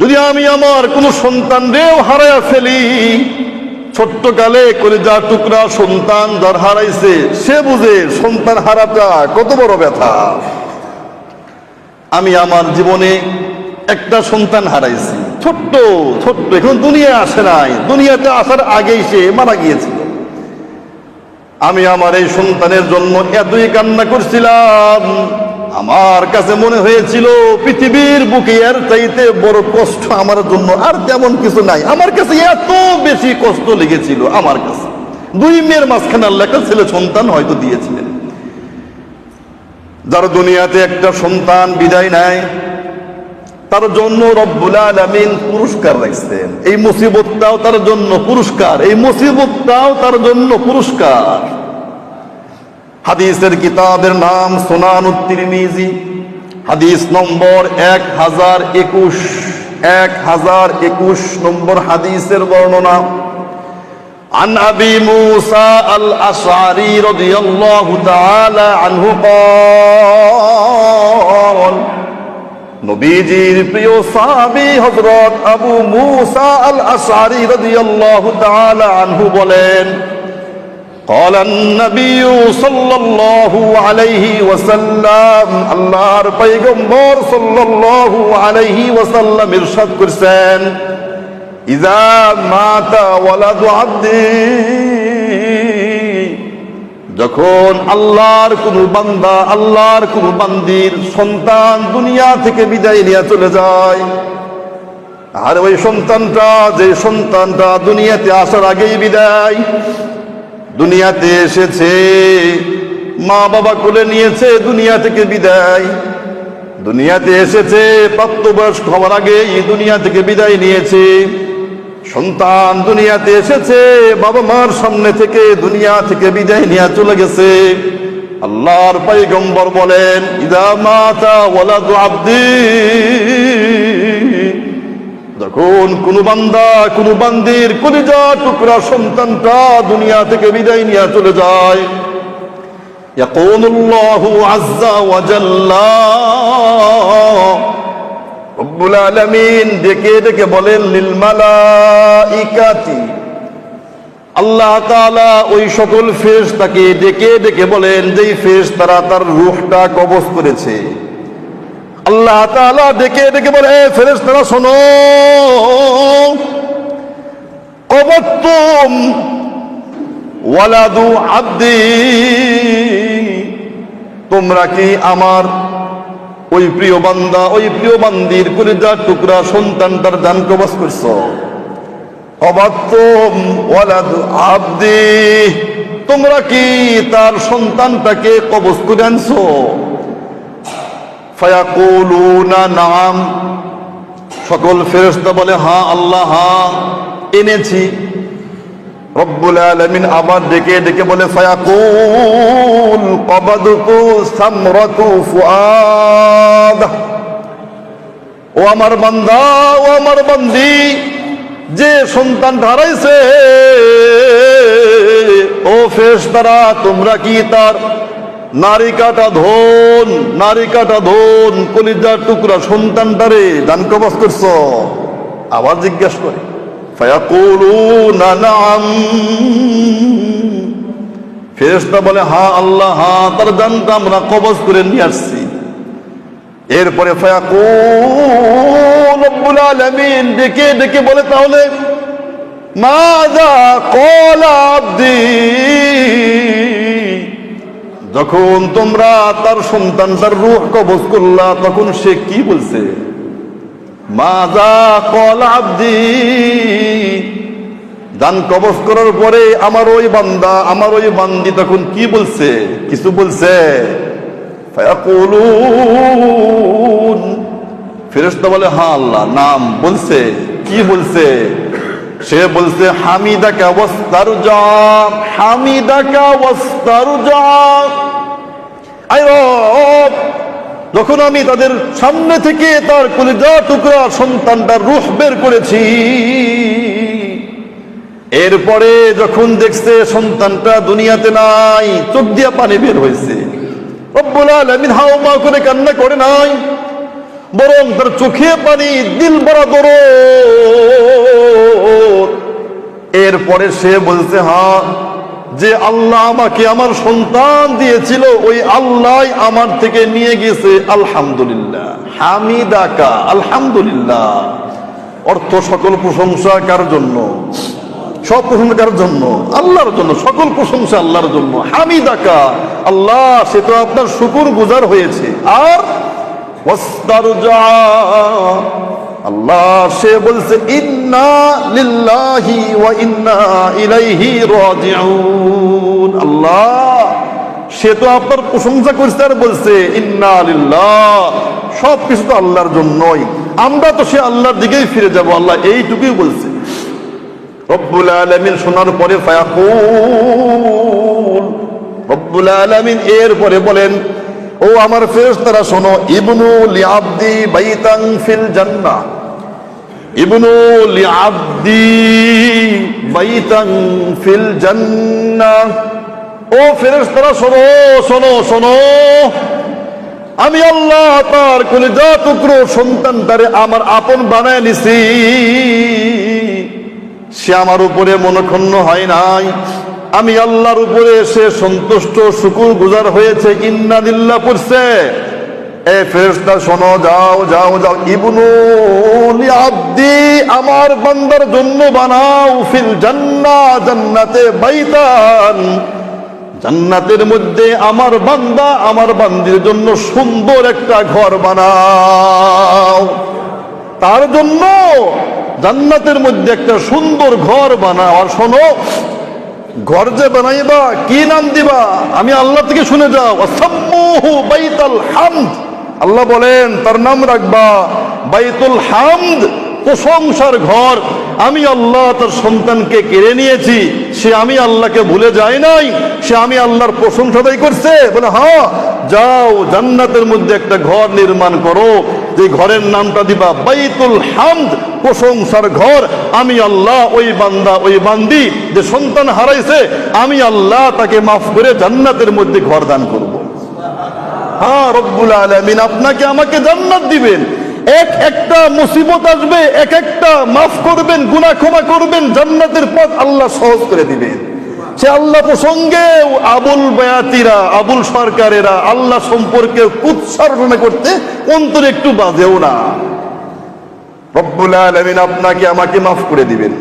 যদি আমি আমার কোন সন্তান রেও হারাইয়া ফেলি ছোট্ট কালে করে যা টুকরা সন্তান যার হারাইছে, সে বুঝে সন্তান হারাটা কত বড় ব্যথা। আমি আমার জীবনে একটা সন্তান হারাইছি। ছোট্ট ছোট্ট, এখন দুনিয়া আসে নাই। দুনিয়াতে আসার আগেই সে মারা গিয়েছিল। আমি আমার এই সন্তানের জন্য এতই কান্না করছিলাম আমার কাছে মনে হয়েছিল পৃথিবীর বুকে এর চাইতে বড় কষ্ট আমার জন্য আর তেমন কিছু নাই। আমার কাছে এত বেশি কষ্ট লেগেছিল আমার কাছে। দুই মেয়ের মাঝখানে আল্লাহ ছেলে সন্তান হয়তো দিয়েছিলেন। যার দুনিয়াতে একটা সন্তান বিদায় নাই, তার জন্য রব্বুল আলামিন পুরস্কার রাখছেন। এই মুসিবতটাও তার জন্য পুরস্কার, এই মুসিবতটাও তার জন্য পুরস্কার। হাদিসের কিতাবের নাম সোনানুত তিরমিজি হাদিস নম্বর এক হাজার একুশ এক হাজার একুশ নম্বর হাদিসের বর্ণনা عن ابي موسى الاشعري رضي الله تعالى عنه قال নবীজির প্রিয় সাহাবী হযরত আবু মুসা আল আশআরী রাদিয়াল্লাহু তাআলা আনহু বলেন قال النبي صلى الله عليه وسلم আল্লাহর পয়গম্বর সাল্লাল্লাহু আলাইহি ওয়াসাল্লাম ইরশাদ করেছেন ইজা মাতা ওয়ালাদু আব্দি যখন আল্লাহর কোন বান্দা আল্লাহর কোন বান্দির সন্তান দুনিয়া থেকে বিদায় নিয়ে চলে যায় আর ওই সন্তানটা যে সন্তানটা দুনিয়াতে আসার আগেই বিদায় দুনিয়াতে এসেছে, মা বাবা কোলে নিয়েছে, দুনিয়া থেকে বিদায়। দুনিয়াতে এসেছে, প্রাপ্তবয়স্ক হওয়ার আগেই দুনিয়া থেকে বিদায় নিয়েছে। সন্তান দুনিয়াতে এসেছে, বাবা মার সামনে থেকে দুনিয়া থেকে বিদায় নিয়ে চলে গেছে। আল্লাহর পাইগম্বর বলেন, ইদা মাতা ওয়ালাদু আব্দি। যখন কোন বান্দা কোন বান্দির কলিজা টুকরা সন্তানটা দুনিয়া থেকে বিদায় নিয়ে চলে যায় يقول الله عز وجل রব্বুল আলামিন ডেকে ডেকে বলেন লিল মালাইকাতি আল্লাহ তাআলা ওই সকল ফেরেশতাকে ডেকে ডেকে বলেন যেই ফেরেশতারা তার রূহটা কবজ করেছে আল্লাহ তাআলা ডেকে ডেকে বলে, "এ ফেরেশতারা, শোনো। কবতুম ওয়ালাদু আব্দি। তোমরা কি আমার ওই প্রিয় বান্দা, ওই প্রিয় বান্দির কলিজার টুকরা সন্তানটার দান কবাস করছ? অবাত্তম ওয়ালাদু আব্দি। তোমরা কি তার সন্তানটাকে কবজ করে আনছো? ফায়াকুলুনা নাম। সকল ফেরেশতা বলে হ্যাঁ আল্লাহ হ্যাঁ এনেছি। রব্বুল আলামিন আবার ডেকে ডেকে বলে, ফায়াকুল কবাদতু সামরাতু ফুআদ। ও আমার বান্দা, ও আমার বান্দি, যে সন্তান হারাইছে, ও ফেরেশতারা, তোমরা কি তার নারী কাটা ধন নারী কাটা ধন, কলিজার টুকরা সন্তানটারে দান কবাস করছ। আবার জিজ্ঞাসা করে ফেরেশতা বলে হ্যাঁ আল্লাহ হ্যাঁ তার দানটা আমরা কবজ করে নিয়ে আসছি। এরপরে ডেকে ডেকে বলে, তাহলে, মাযা ক্বালা আব্দি যখন তোমরা তার সন্তানটার রূহ কবজ করলা, তখন সে কি বলছে? মাজা কল আব্দি। দান করার পরে আমার ওই বান্দা, আমার ওই বান্দি তখন কি বলছে? কিছু বলছে? ফেরেশতা বলে হ্যাঁ আল্লাহ, নাম বলছে। কি বলছে? সে বলছে, হামিদাকা ওয়াস্তারজা। হামিদাকা ওয়াস্তারজা। যখন আমি তাদের সামনে থেকে তার কলিজা টুকরা সন্তানটার রুহ বের করেছি, এরপরে যখন দেখছে সন্তানটা দুনিয়াতে নাই, চোখ দিয়া পানি বের হয়েছে। আলামিন হাওমা করে কান্না করে নাই, বরং তার চোখে পানি দিল বড় এরপরে সে বলছে হ্যাঁ যে আল্লাহ আমাকে আমার সন্তান দিয়েছিল, ওই আল্লাহ আমার থেকে নিয়ে গেছে আলহামদুলিল্লাহ। হামিদাকা, আলহামদুলিল্লাহ। অর্থ সকল প্রশংসা কার জন্য? সব প্রশংসা কার জন্য? আল্লাহর জন্য, সকল প্রশংসা আল্লাহর জন্য। হামিদাকা, আল্লাহ, সে তো আপনার শুকুর গুজার হয়েছে। আর আল্লাহ, সে বলছে আল্লাহ, সে তো আপনার প্রশংসা আর বলছে, ইন্না তো আল্লাহর জন্যই। আমরা তো সে আল্লাহর দিকেই ফিরে যাব, আল্লাহ এইটুকুই বলছে। শোনার পরে এর বলেন, ও আমার ফেরেশতারা, শোনো, ইবনু লিআবদি বাইতান ফিল জান্নাহ। ইবনু লিআবদি বাইতান ফিল জান্নাহ। ও ফেরেশতারা, শোনো শোনো শোনো। আমি আল্লাহ তার কলিজা টুকরো সন্তান তারে আমার আপন বানায় নিছি। সে আমার উপরে মনক্ষণ্ণ হয় নাই। আমি আল্লাহর উপরে সে সন্তুষ্ট, শুকুর গুজার হয়েছে। ইন্না দিল্লা পড়ছে। এ শোনো, যাও যাও যাও। আমার বান্দার জন্য বানাও জান্নাতে জান্নাতের মধ্যে আমার বান্দা, আমার বান্দির জন্য সুন্দর একটা ঘর বানাও। তার জন্য জান্নাতের মধ্যে একটা সুন্দর ঘর বানাও। আর শোনো, ঘর যে বানাইবা, কি নাম দিবা? আমি আল্লাহ থেকে শুনে যাও। বাইতাল হামদ। আল্লাহ বলেন, তার নাম রাখবা বাইতুল হামদ প্রশংসার ঘর। আমি আল্লাহ তার সন্তানকে কেড়ে নিয়েছি, সে আমি আল্লাহকে ভুলে যায় নাই, সে আমি আল্লাহর প্রশংসাদাই করছে। বলে হ্যাঁ যাও জান্নাতের মধ্যে একটা ঘর নির্মাণ করো, যে ঘরের নামটা দিবা বাইতুল হামদ প্রশংসার ঘর। আমি আল্লাহ ওই বান্দা, ওই বান্দি যে সন্তান হারাইছে, আমি আল্লাহ তাকে মাফ করে জান্নাতের মধ্যে ঘর দান করব। হ্যাঁ রব্বুল আলমিন, আপনাকে আমাকে জান্নাত দিবেন। এক একটা মুসিবত আসবে, এক একটা মাফ করবেন, গুনাহ ক্ষমা করবেন, জান্নাতের পথ আল্লাহ সহজ করে দিবেন। সে আল্লাহ প্রসঙ্গে আবুল বয়াতিরা, আবুল সরকারেরা আল্লাহ সম্পর্কে উৎসর্গনা করতে অন্তরে একটু বাজেও না। রব্বুল আলমিন, আপনাকে আমাকে মাফ করে দিবেন।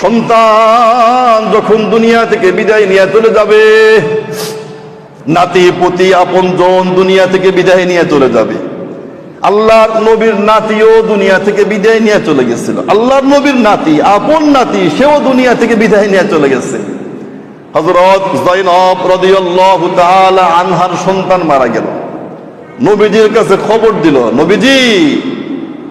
সন্তান যখন দুনিয়া থেকে বিদায় নিয়ে চলে যাবে নাতি পতি আপন জন দুনিয়া থেকে বিদায় নিয়ে চলে যাবে। আল্লাহর নবীর নাতিও দুনিয়া থেকে বিদায় নিয়ে চলে গেছিল। আল্লাহর নবীর নাতি, আপন নাতি, সেও দুনিয়া থেকে বিদায় নিয়ে চলে গেছে। হজরত জৈনব রাদিয়াল্লাহু তাআলা আনহার সন্তান মারা গেল। নবীজির কাছে খবর দিল, নবীজি,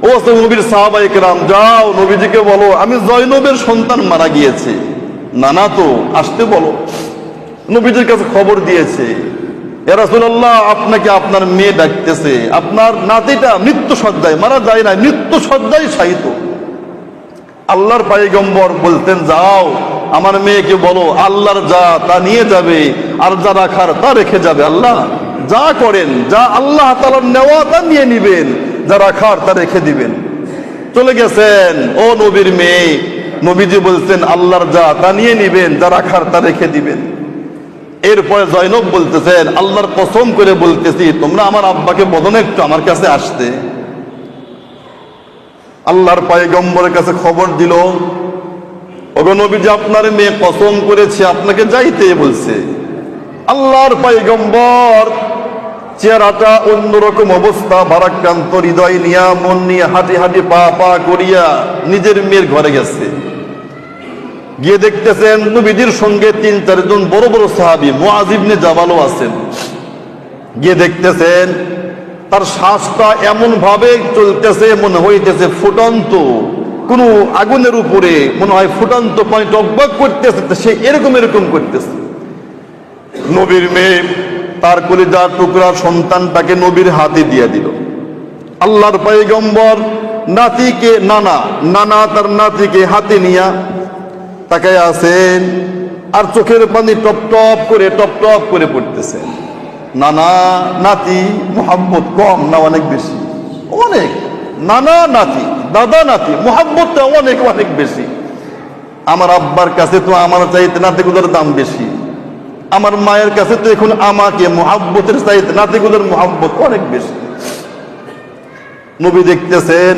ও নবীর সাহাবাই কেরাম, যাও, নবীজিকে বলো, আমি জয়নবের সন্তান মারা গিয়েছে। না না তো, আসতে বলো। নবীজির কাছে খবর দিয়েছে রাসূলুল্লাহ, আপনাকে আপনার মেয়ে ডাকতেছে। আপনার নাতিটা মৃত্যু সজ্জায় মারা যায় না মৃত্যু সজ্জায় শায়িত। আল্লাহর পাইগম্বর বলতেন, যাও, আমার মেয়েকে বলো, আল্লাহর যা তা নিয়ে যাবে, আর যা রাখার তা রেখে যাবে। আল্লাহ যা করেন, যা আল্লাহ তালার নেওয়া তা নিয়ে নিবেন, যা রাখার তা রেখে দিবেন। চলে গেছেন, ও নবীর মেয়ে। নবীজি বলছেন আল্লাহর যা তা নিয়ে নিবেন, যা রাখার তা রেখে দিবেন। এরপরে জয়নব বলতেছেন, আল্লাহর কসম করে বলতেছি, তোমরা আমার আব্বাকে বদনে একটু আমার কাছে আসতে। আল্লাহর পায়গম্বরের কাছে খবর দিল নবী যে আপনার মেয়ে কসম করেছে, আপনাকে যাইতে বলছে। আল্লাহর পায়গম্বর চেহারাটা অন্যরকম অবস্থা, ভারাক্রান্ত, হৃদয় নিয়া, মন নিয়ে হাঁটি হাঁটি পা পা করিয়া নিজের মেয়ের ঘরে গেছে। গিয়ে দেখতেছেন নবীজির সঙ্গে তিন চারজন বড় বড় সাহাবি মুআজিবনে জাবালও আছেন। গিয়ে দেখতেছেন তার শ্বাসটা এমন ভাবে চলতেছে, মনে হইতেছে ফুটন্ত, কোন আগুনের উপরে, মনে হয় ফুটন্ত পানি টকবক করতেছে সে এরকম এরকম করতেছে। নবীর মেয়ে তার কলিজার টুকরা সন্তানটাকে নবীর হাতে দিয়ে দিল। আল্লাহর পাইগম্বর নাতিকে, নানা নানা তার নাতিকে হাতে নিয়া তাকায় আছেন আর চোখের পানি টপ টপ করে, টপ টপ করে পড়তেছে। নানা নাতি মোহাম্মদ কম না অনেক বেশি? অনেক। নানা নাতি, দাদা নাতি মোহাব্বতটা অনেক অনেক বেশি। আমার আব্বার কাছে তো আমার চাইতে নাতিগুলোর দাম বেশি। আমার মায়ের কাছে তো এখন আমাকে মোহাব্বতের চাইতে নাতিগুলোর মোহাব্বত অনেক বেশি। নবী দেখতেছেন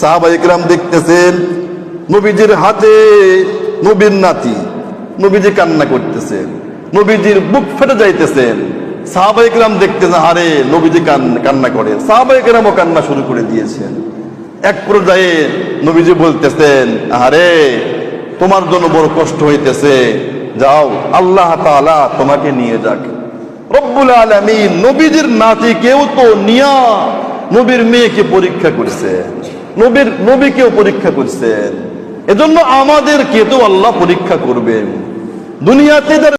সাহাবা ইকরাম দেখতেছেন, নবীজির হাতে নবীর নাতি, নবীজি কান্না করতেছেন নবীজির বুক ফেটে যাইতেছেন সাহাবা ইকরাম দেখতেছেন আরে নবীজি কান- কান্না করে। সাহাবা ইকরামও কান্না শুরু করে দিয়েছেন এক পর্যায়ে নবীজি বলতেছেন আরে তোমার জন্য বড় কষ্ট হইতেছে। যাও, আল্লাহ তাআলা তোমাকে নিয়ে যাক। রব্বুল আলমিন নবীজির নাতি কেউ তো নিয়া নবীর মেয়েকে পরীক্ষা করছেন। নবীর, নবীকেও পরীক্ষা করছেন। এজন্য আমাদেরকে তো আল্লাহ পরীক্ষা করবেন। দুনিয়াতে